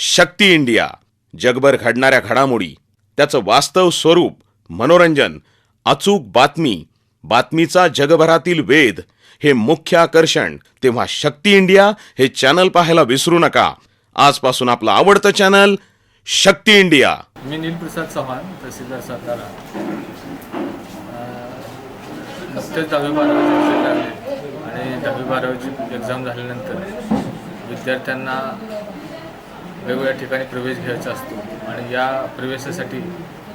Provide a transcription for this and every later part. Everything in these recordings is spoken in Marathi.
शक्ती इंडिया जगभर घडणाऱ्या घडामोडी त्याचं वास्तव स्वरूप मनोरंजन अचूक बातमी बातमीचा जगभरातील वेध हे मुख्य आकर्षण. तेव्हा शक्ती इंडिया हे चॅनल पाहायला विसरू नका. आजपासून आपलं आवडतं चॅनल शक्ती इंडिया. मी नीलप्रसाद चव्हाण तहसीलदार सातारा. नुकतेच दहावी बारावीचे आणि दहावी बारावीची एक्झाम झाल्यानंतर विद्यार्थ्यांना वेगवेगळ्या ठिकाणी प्रवेश घ्यायचा असतो आणि या प्रवेशासाठी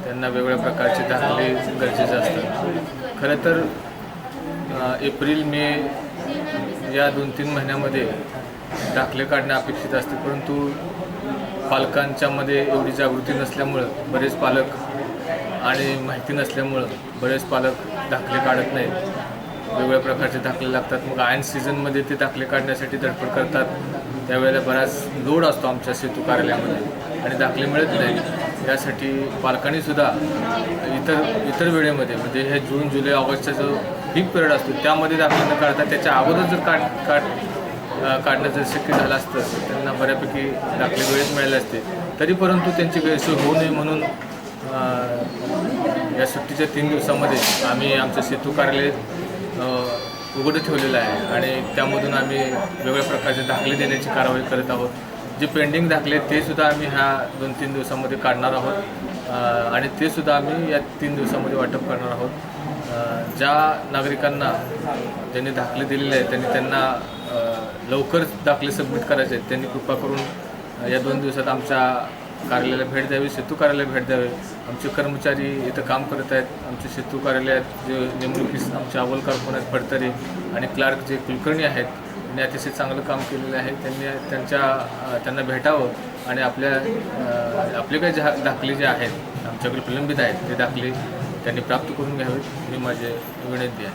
त्यांना वेगवेगळ्या प्रकारचे दाखले गरजेचे असतात. खरं तर एप्रिल मे या दोन तीन महिन्यामध्ये दाखले काढणे अपेक्षित असते परंतु पालकांच्यामध्ये एवढी जागृती नसल्यामुळं बरेच पालक आणि माहिती नसल्यामुळं बरेच पालक दाखले काढत नाहीत. वेगवेगळ्या प्रकारचे दाखले लागतात. मग आयन सीझनमध्ये ते दाखले काढण्यासाठी धडपड करतात. त्यावेळेला बराच लोड असतो आमच्या सेतू कार्यालयामध्ये. आणि दाखले मिळत नाही. यासाठी पालकांनीसुद्धा इतर इतर वेळेमध्ये म्हणजे हे जून जुलै ऑगस्टचा जो पीक पिरियड असतो त्यामध्ये दाखले न काढता त्याच्या अगोदर जर काढ काढ काढणं जर शक्य झालं असतं त्यांना बऱ्यापैकी दाखले वेळेत मिळाले असते. तरी परंतु त्यांची गैरसोय होऊ नये म्हणून या सुट्टीच्या तीन दिवसामध्ये आम्ही आमचं सेतू कार्यालय उघडं ठेवलेलं आहे. आणि त्यामधून आम्ही वेगवेगळ्या प्रकारचे दाखले देण्याची कारवाई करत आहोत. जे पेंडिंग दाखले ते सुद्धा आम्ही ह्या दोन तीन दिवसामध्ये काढणार आहोत. आणि ते सुद्धा आम्ही या तीन दिवसामध्ये वाटप करणार आहोत. ज्या नागरिकांना ज्यांनी दाखले दिलेले आहेत त्यांनी त्यांना लवकर दाखले सबमिट करायचे आहेत त्यांनी कृपा करून या दोन दिवसात आमच्या कार्यालयाला भेट द्यावी सेतू कार्यालयाला भेट द्यावे. आमचे कर्मचारी इथं काम करत आहेत. आमचे सेतू कार्यालयात जे नेमणुकीस आमचे अव्वलकार कोण आहेत फडतरे आणि क्लार्क जे कुलकर्णी आहेत त्यांनी अतिशय चांगलं काम केलेलं आहे. त्यांनी त्यांच्या त्यांना भेटावं आणि आपल्या आपले काही जे दाखले जे आहेत आमच्याकडे प्रलंबित आहेत ते दाखले त्यांनी प्राप्त करून घ्यावेत. ही माझी विनंती आहे.